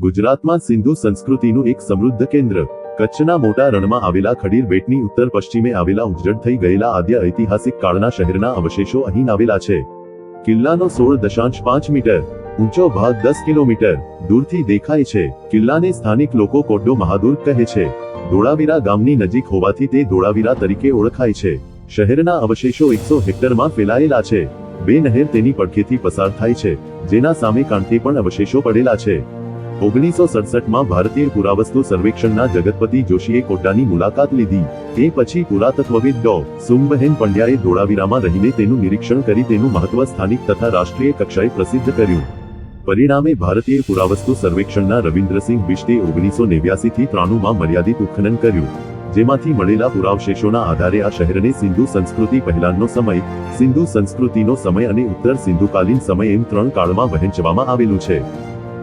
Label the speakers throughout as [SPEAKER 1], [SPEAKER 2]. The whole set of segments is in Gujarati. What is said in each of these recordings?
[SPEAKER 1] ગુજરાતમાં સિંધુ સંસ્કૃતિનું એક સમૃદ્ધ કેન્દ્ર. કચ્છના મોટા રણમાં આવેલા ખડીર બેટની ઉત્તર પશ્ચિમે આવેલા ઉજ્જડ થઈ ગયેલા આદ્ય ઐતિહાસિક કાળના શહેરના અવશેષો અહીં આવેલા છે. કિલ્લાનો સોળ દશાંશ પાંચ મીટર, ઊંચો ભાગ દસ કિલોમીટર, દૂરથી દેખાય છે. કિલ્લાને સ્થાનિક લોકો કોડ્ડો મહાદુર કહે છે. ધોળાવીરા ગામની નજીક હોવાથી તે ધોળાવીરા તરીકે ઓળખાય છે. શહેરના અવશેષો એકસો હેક્ટરમાં ફેલાયેલા છે. બે નહેર તેની પડખેથી પસાર થાય છે, જેના સામે કાંઠે પણ અવશેષો પડેલા છે. ઓગણીસો સડસઠમાં ભારતીય પુરાવસ્તુ સર્વેક્ષણના જગતપતિ જોશીએ કોટાની મુલાકાત લીધી. એ પછી પુરાતત્વવિદ ડો. સુમબહેન પંડ્યાએ ધોળાવીરામાં રહીને તેનું નિરીક્ષણ કરી તેનું મહત્વ સ્થાનિક તથા રાષ્ટ્રીય કક્ષાએ પ્રસિદ્ધ કર્યું. પરિણામે ભારતીય પુરાવસ્તુ સર્વેક્ષણના રવિન્દ્રસિંહ બિષ્ટે ઓગણીસો નેવ્યાસી થી ત્રાણુંમાં મર્યાદિત ઉત્ખનન કર્યું. જેમાંથી મળેલા પુરાવશેષોના આધારે આ શહેરને સિંધુ સંસ્કૃતિ પહેલાંનો સમય, સિંધુ સંસ્કૃતિનો સમય અને ઉત્તર સિંધુકાલીન સમય એમ ત્રણ કાળમાં વહેંચવામાં આવેલું છે.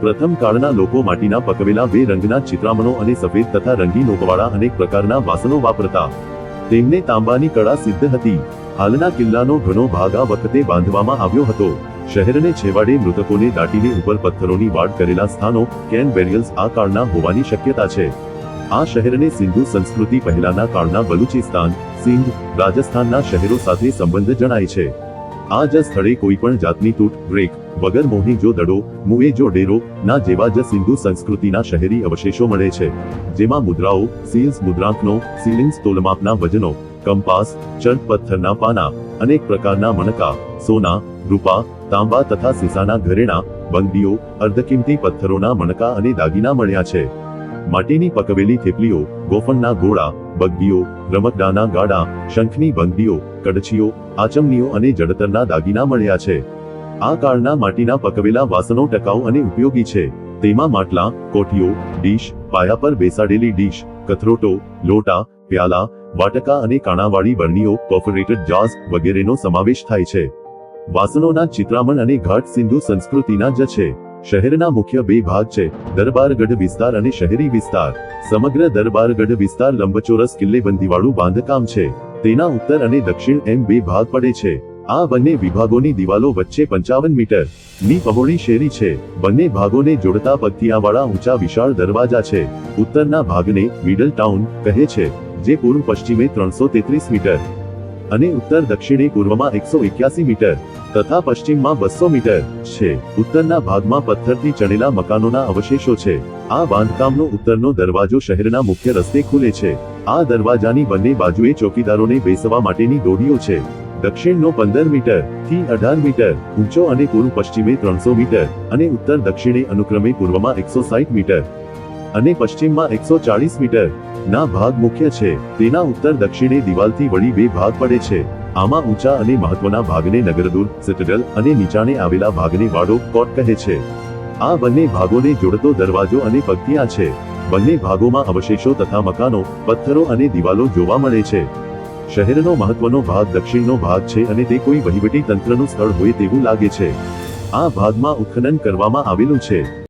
[SPEAKER 1] પ્રથમ કાળના લોકો માટીના પકવેલા બે રંગના ચિત્રામણો અને સફેદ તથા રંગીન ઓકવાળા અનેક પ્રકારના વાસણો વાપરતા. તેમને તાંબાની કળા સિદ્ધ હતી. હાલના કિલ્લાનો ઘણો ભાગ આ વખતે બાંધવામાં આવ્યો હતો. શહેરને છેવાડે મૃતકોને દાટીને ઉપર પથ્થરોની વાડ કરેલા સ્થાનો, કેન બેરિયલ્સ આ કાળના હોવાની શક્યતા છે. આ શહેરને સિંધુ સંસ્કૃતિ પહેલાના કાળના બલુચિસ્તાન, સિંધ, રાજસ્થાનના શહેરો સાથે સંબંધ જણાય છે. આ જ સ્થળે કોઈ પણ જાતની તૂટ બ્રેક વગર મોહી જો દડો મુએજો ડેરો, ના જેવા જ સિંધુ સંસ્કૃતિના શહેરી અવશેષો મળે છે, જેમાં મુદ્રાઓ સીલ્સ મુદ્રાંકનો સીલિંગ્સ તોલમાપના વજનો, કંપાસ ચર્ટ પથ્થરના પાના, અનેક પ્રકારના મણકા, સોના, રૂપા, તાંબા તથા સીસાના ઘરેણા બંગડીઓ અર્ધકિંમતી પથ્થરોના મણકા અને દાગીના મળ્યા છે. માટીની પકવેલી થેપલીઓ, ગોફણના ગોળા બગડીઓ રમકડાના ગાડા, શંખની બંગડીઓ કડછીઓ, આચમનીઓ અને જડતરના દાગીના મળ્યા છે. આ કાળના માટીના પકવેલા વાસણો ટકાઉ અને ઉપયોગી છે. તેમાં માટલા, કોઠીઓ, ડીશ, પાયા પર બેસાડેલી ડીશ, કથરોટો, લોટા, પ્યાલા, વાટકા અને કાણાવાળી બરણીઓ, કોર્પોરેટેડ જાઝ વગેરેનો સમાવેશ થાય છે. વાસણોના ચિત્રામણ અને ઘાટ સિંધુ સંસ્કૃતિના જ છે. શહેરના મુખ્ય બે ભાગ છે, દરબારગઢ વિસ્તાર અને શહેરી વિસ્તાર. સમગ્ર દરબારગઢ વિસ્તાર લંબચોરસ કિલ્લેબંધીવાળું બાંધકામ છે. તેના ઉત્તર અને દક્ષિણ એમ બે ભાગ પડે છે. આ બંને વિભાગોની દિવાલો વચ્ચે પંચાવન મીટરની પહોળી શેરી છે. બંને ભાગોને જોડતા પગથિયાવાળા ઊંચા વિશાળ દરવાજા છે. ઉત્તરના ભાગને મિડલ ટાઉન કહે છે, જે પૂર્વ પશ્ચિમે ત્રણસો તેત્રીસ મીટર અને ઉત્તર દક્ષિણે પૂર્વમાં એકસો એક્યાસી મીટર તથા પશ્ચિમમાં બસો મીટર છે. ઉત્તરના ભાગમાં પથ્થરથી ચણેલા મકાનોના અવશેષો છે. આ બાંધકામનો ઉત્તરનો દરવાજો શહેરના મુખ્ય રસ્તે ખુલે છે. આ દરવાજાની બંને બાજુએ ચોકીદારોને બેસવા માટેની દોડીઓ છે. દક્ષિણનો પંદર મીટરથી અઢાર મીટર ઊંચો અને પૂર્વ પશ્ચિમે ત્રણસો મીટર અને ઉત્તર દક્ષિણે અનુક્રમે પૂર્વમાં એકસો સાઠ મીટર અને પશ્ચિમમાં એકસો ચાળીસ મીટર ના ભાગ મુખ્ય છે. તેના ઉત્તર દક્ષિણે દિવાલથી વળી બે ભાગ પડે છે. આમાં ઊંચા અને મહત્વના ભાગને નગરદુર્ગ સિટડલ અને નીચાણે આવેલા ભાગને વાડો, કોટ કહે છે. આ બંને ભાગોને જોડતો દરવાજો અને પગથિયા છે. બંને ભાગોમાં અવશેષો તથા મકાનો, પથ્થરો અને દિવાલો જોવા મળે છે. શહેરનો મહત્વનો ભાગ દક્ષિણનો ભાગ છે અને તે કોઈ વહીવટી તંત્રનું સ્થળ હોય તેવું લાગે છે. આ ભાગમાં ઉત્ખનન કરવામાં આવેલું છે.